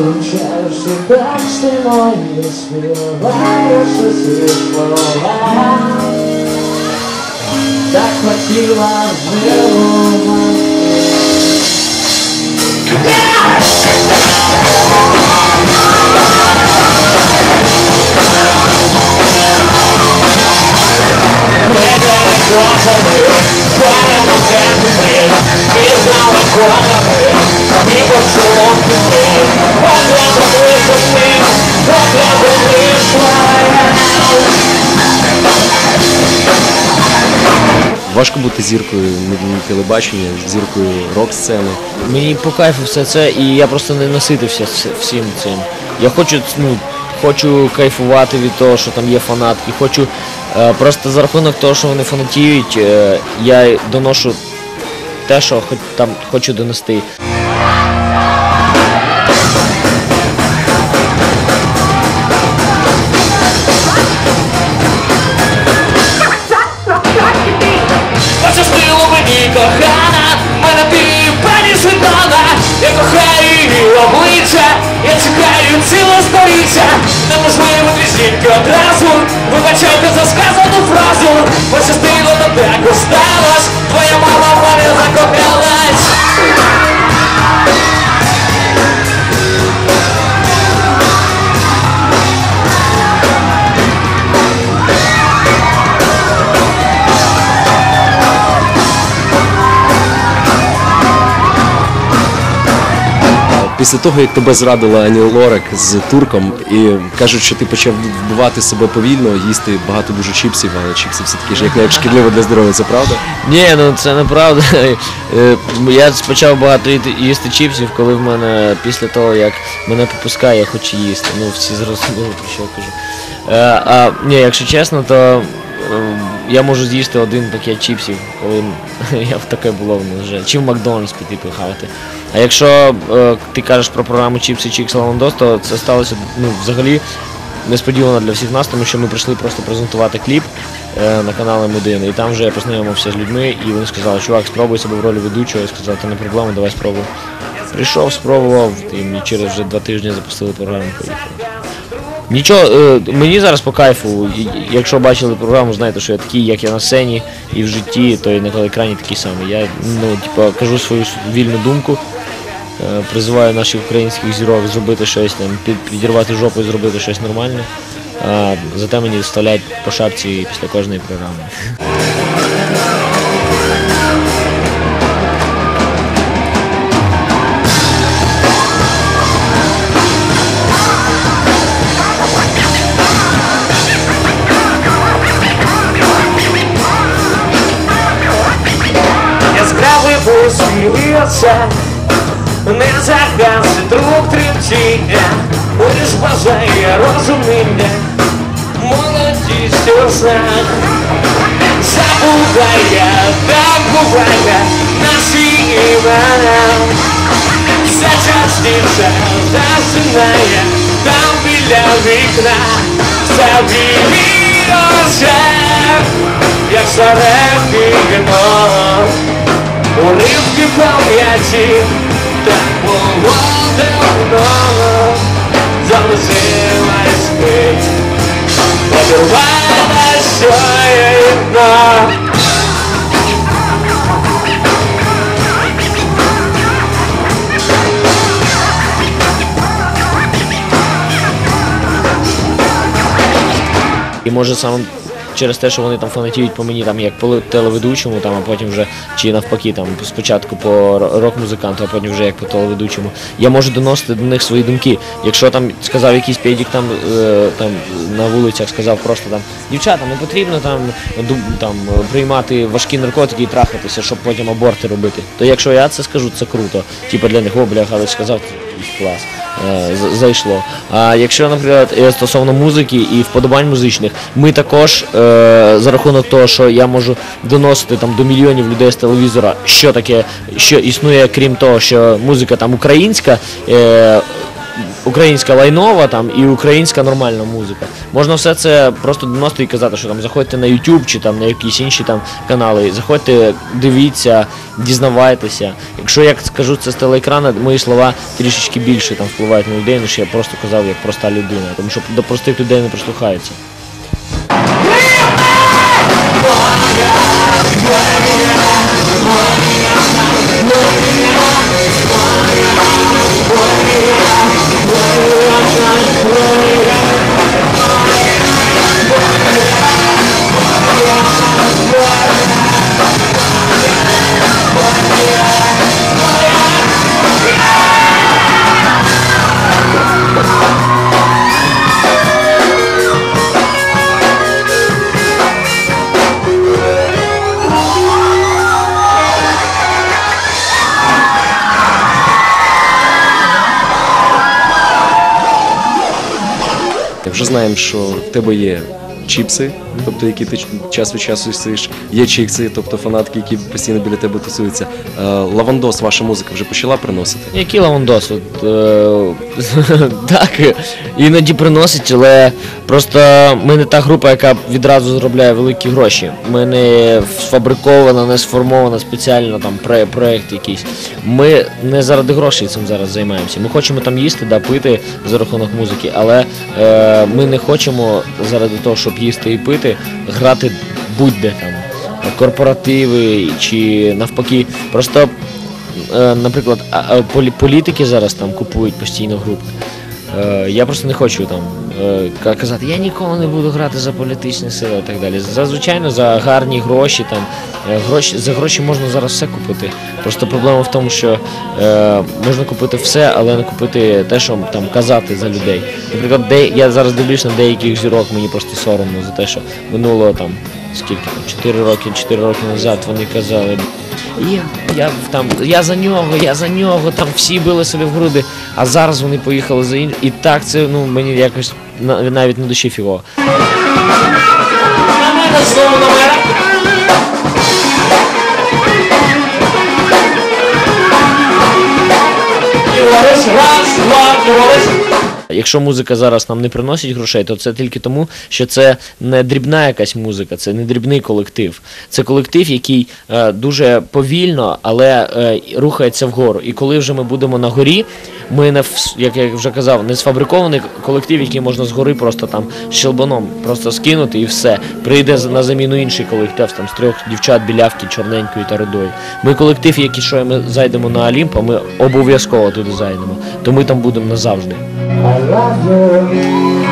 and cherish the best in my years Feel like it's just it for life Tak płaciła wyłoma бути зіркою телебачення, зіркою рок-сцени. Мені по кайфу все це, і я просто не наситився всім цим. Я хочу, ну, хочу кайфувати від того, що там є фанатки. Хочу е, просто за рахунок того, що вони фанатіють, е, я доношу те, що хоч там хочу донести. Жінки одразу Вибачайте за сказану фразу Пощастило тебе так осталось Твоя мама в мене закохалась Після того, як тебе зрадила Ані Лорак з турком, і кажуть, що ти почав вбивати себе повільно, їсти багато дуже чіпсів, але чіпси все таки ж як навіть шкідливо для здоров'я, це правда? Ні, ну це неправда. Е, Я почав багато їсти чіпсів, коли в мене після того, як мене попускає, я хочу їсти. Ну, всі зрозуміли, про що я кажу. Е, А ні, якщо чесно, то я можу з'їсти один пакет чіпсів, коли я в таке було в мене вже. Чи в Макдональдс піти похавати. А якщо е, ти кажеш про програму Чіпси Чікс Лавандос, то це сталося ну, взагалі несподівано для всіх нас, тому що ми прийшли просто презентувати кліп е, на канал М1, і там вже я познайомився з людьми, і вони сказали, чувак, спробуй себе в ролі ведучого. Я сказав, та не проблема, давай спробуй. Прийшов, спробував, і через вже два тижні запустили програму, поїхали. Нічого, е, мені зараз по кайфу. Якщо бачили програму, знаєте, що я такий, як я на сцені і в житті, то і на екрані такий самий. Я ну, типу, кажу свою вільну думку. Е, Призиваю наших українських зірок зробити щось там, підірвати жопу і зробити щось нормальне. А зате мені вставляють по шапці після кожної програми. Не загасить рук тремтіння, лиш бажає розуміння, молодість у знак. Забуває, так буває, наші імена. Все частіше засинає, там біля вікна, все білі як старе кіно. Уривки пам'яті, так було давно, через те, що вони там фанатіють по мені, там як по телеведучому, там, а потім вже чи навпаки, там спочатку по рок-музиканту, а потім вже як по телеведучому. Я можу доносити до них свої думки. Якщо там сказав якийсь педік там, е, там на вулицях, сказав просто там дівчата, не потрібно там, там приймати важкі наркотики і трахатися, щоб потім аборти робити. То якщо я це скажу, це круто. Типа для них, о, бля, Галич сказав, клас. Е, зайшло. А якщо, наприклад, е, стосовно музики і вподобань музичних, ми також е, за рахунок того, що я можу доносити там до мільйонів людей з телевізора, що таке, що існує, крім того, що музика там українська. Українська лайнова там і українська нормальна музика. Можна все це просто доносити і казати, що там заходьте на YouTube чи там на якісь інші там канали, заходьте, дивіться дізнавайтеся. Якщо я скажу це з телеекрана, мої слова трішечки більше там впливають на людей, ніж я просто казав як проста людина, тому що до простих людей не прислухаються. Вже знаємо, що в тебе є чіпси, тобто які ти час від часу їсиш, є чікси, тобто фанатки, які постійно біля тебе тусуються. Е, Лавандос, ваша музика вже почала приносити. Який лавандос? От, е, так, іноді приносить, але просто ми не та група, яка відразу заробляє великі гроші. Ми не сфабрикована, не сформована спеціально там проект якийсь. Ми не заради грошей цим зараз займаємося. Ми хочемо там їсти, да, пити за рахунок музики, але е, ми не хочемо заради того, щоб їсти і пити, грати будь-де там. Корпоративи чи навпаки, просто е, наприклад, політики зараз там купують постійно групи. Е, Я просто не хочу там е, казати, я ніколи не буду грати за політичні сили і так далі. Зазвичай за гарні гроші там е, гроші за гроші можна зараз все купити. Просто проблема в тому, що е, можна купити все, але не купити те, що там казати за людей. Наприклад, де я зараз дивлюсь на деяких зірок, мені просто соромно за те, що минуло там скільки там 4 роки, 4 роки назад вони казали. Я, я там, я за нього, я за нього, там всі били собі в груди, а зараз вони поїхали за іншим. І так це ну мені якось навіть на душі фігово. Якщо музика зараз нам не приносить грошей, то це тільки тому, що це не дрібна якась музика, це не дрібний колектив. Це колектив, який е, дуже повільно, але е, рухається вгору. І коли вже ми будемо на горі, ми не як я вже казав, не сфабрикований колектив, який можна згори просто там щелбаном просто скинути і все. Прийде на заміну інший колектив там з трьох дівчат білявки, чорненької та рудої. Ми колектив, який що ми зайдемо на Олімп, ми обов'язково туди зайдемо. То ми там будемо назавжди. I love you.